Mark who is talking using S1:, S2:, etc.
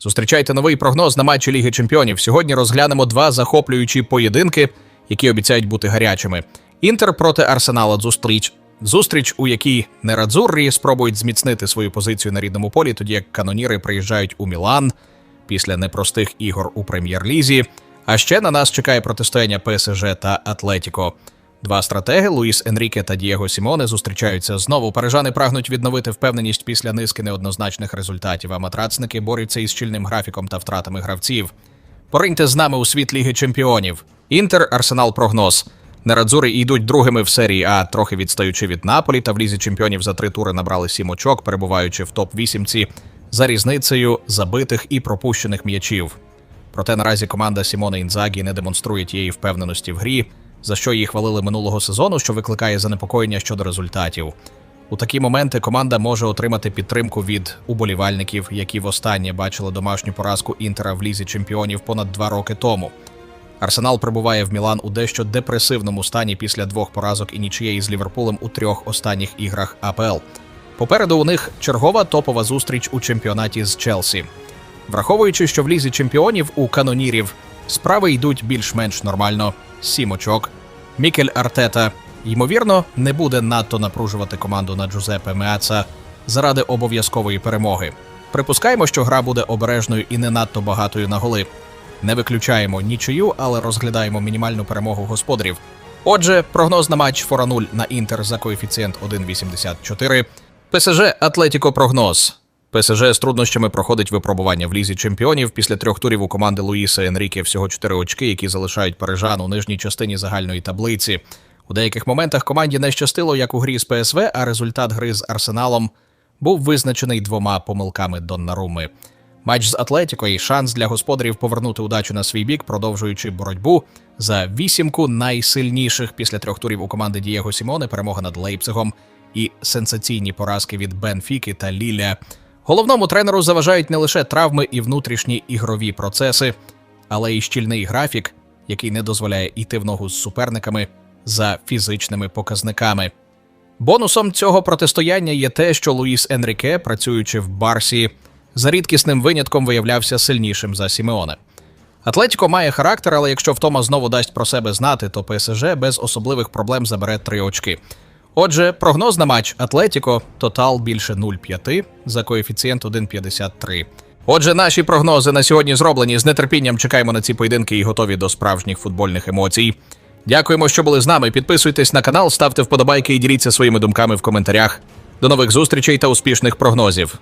S1: Зустрічайте новий прогноз на матчі Ліги Чемпіонів. Сьогодні розглянемо два захоплюючі поєдинки, які обіцяють бути гарячими. Інтер проти Арсенала зустріч. Зустріч, у якій нерадзуррі спробують зміцнити свою позицію на рідному полі, тоді як каноніри приїжджають у Мілан після непростих ігор у прем'єр-лізі. А ще на нас чекає протистояння ПСЖ та Атлетіко. Два стратеги Луїс Енріке та Дієго Сімоне зустрічаються знову. Парижани прагнуть відновити впевненість після низки неоднозначних результатів. А матрацники борються із щільним графіком та втратами гравців. Пориньте з нами у світ Ліги Чемпіонів. Інтер, Арсенал, прогноз. Нерадзури йдуть другими в серії, а трохи відстаючи від Наполі та в лізі чемпіонів за три тури набрали сім очок, перебуваючи в топ 8 за різницею забитих і пропущених м'ячів. Проте наразі команда Сімона Інзагі не демонструє тієї впевненості в грі, за що її хвалили минулого сезону, що викликає занепокоєння щодо результатів. У такі моменти команда може отримати підтримку від уболівальників, які востаннє бачили домашню поразку Інтера в лізі чемпіонів понад два роки тому. Арсенал прибуває в Мілан у дещо депресивному стані після двох поразок і нічиєї з Ліверпулем у трьох останніх іграх АПЛ. Попереду у них чергова топова зустріч у чемпіонаті з Челсі. Враховуючи, що в лізі чемпіонів у канонірів справи йдуть більш-менш нормально, сім очок. Мікель Артета, ймовірно, не буде надто напружувати команду на Джузепе Меаца заради обов'язкової перемоги. Припускаємо, що гра буде обережною і не надто багатою на голи. Не виключаємо нічию, але розглядаємо мінімальну перемогу господарів. Отже, прогноз на матч 4-0 на Інтер за коефіцієнт 1,84. ПСЖ Атлетіко прогноз. ПСЖ з труднощами проходить випробування в лізі чемпіонів після трьох турів у команди Луїса Енріке всього чотири очки, які залишають парижан у нижній частині загальної таблиці. У деяких моментах команді не щастило, як у грі з ПСВ, а результат гри з Арсеналом був визначений двома помилками Доннаруми. Матч з Атлетіко і шанс для господарів повернути удачу на свій бік, продовжуючи боротьбу за вісімку найсильніших після трьох турів у команди Дієго Сімоне, перемога над Лейпцигом і сенсаційні поразки від Бенфіки та Ліля. Головному тренеру заважають не лише травми і внутрішні ігрові процеси, але й щільний графік, який не дозволяє йти в ногу з суперниками за фізичними показниками. Бонусом цього протистояння є те, що Луїс Енріке, працюючи в Барсі, за рідкісним винятком виявлявся сильнішим за Сімеоне. Атлетіко має характер, але якщо втома знову дасть про себе знати, то ПСЖ без особливих проблем забере три очки. Отже, прогноз на матч Атлетіко тотал більше 0,5 за коефіцієнт 1,53. Отже, наші прогнози на сьогодні зроблені. З нетерпінням чекаємо на ці поєдинки і готові до справжніх футбольних емоцій. Дякуємо, що були з нами. Підписуйтесь на канал, ставте вподобайки і діліться своїми думками в коментарях. До нових зустрічей та успішних прогнозів.